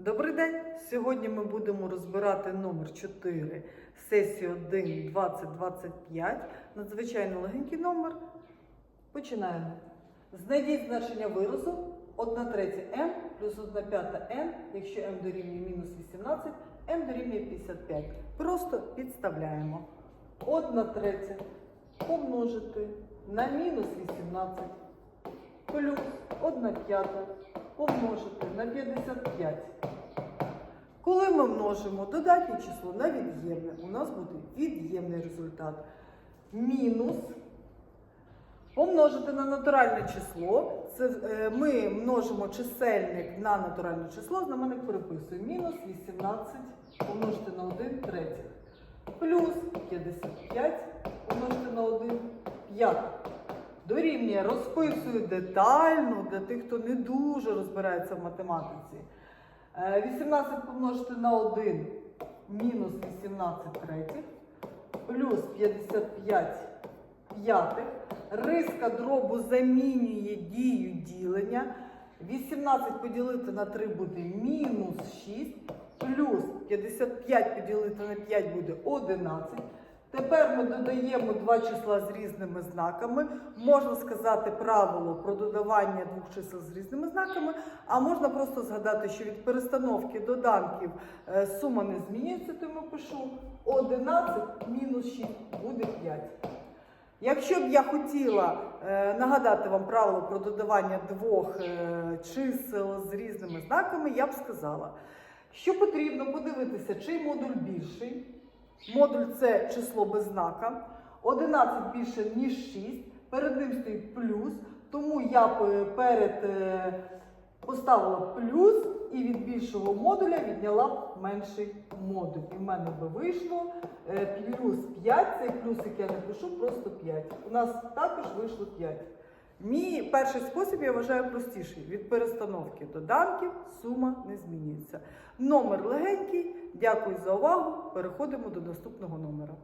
Добрий день! Сьогодні ми будемо розбирати номер 4 сесії 1 2025. Надзвичайно легенький номер. Починаємо. Знайдіть значення виразу 1 третя m плюс 1 п'ята n, якщо m дорівнює мінус 18, m дорівнює 55. Просто підставляємо. 1 третя помножити на мінус 18 плюс 1 п'ята помножити на 55. Коли ми множимо додатнє число на від'ємне, у нас буде від'ємний результат. Мінус помножити на натуральне число. Це е, ми множимо чисельник на натуральне число, знаменник переписуємо. Мінус 18 помножити на 1 третіх. Плюс 55 помножити на 1 п'ятих. Дорівнює розписую детально для тих, хто не дуже розбирається в математиці. Е, 18 помножити на 1 мінус 18 третіх, плюс 55 п'ятих. Риска дробу замінює дію ділення. 18 поділити на 3 буде мінус 6, плюс 55 поділити на 5 буде 11. Тепер ми додаємо два числа з різними знаками. Можна сказати правило про додавання двох чисел з різними знаками, а можна просто згадати, що від перестановки доданків е, сума не змінюється, тому пишу 11 мінус 6 буде 5. Якщо б я хотіла е, нагадати вам правило про додавання двох е, чисел з різними знаками, я б сказала, що потрібно подивитися, чий модуль більший. Модуль це число без знака. 11 більше, ніж 6. Перед ним стоїть плюс. Тому я б перед е, поставила плюс і від більшого модуля відняла менший модуль. І в мене би вийшло е, плюс 5. Цей плюсик я не пишу, просто 5. У нас також вийшло 5. Мій перший спосіб я вважаю простіший. Від перестановки доданків сума не змінюється. Номер легенький. Дякую за увагу. Переходимо до наступного номера.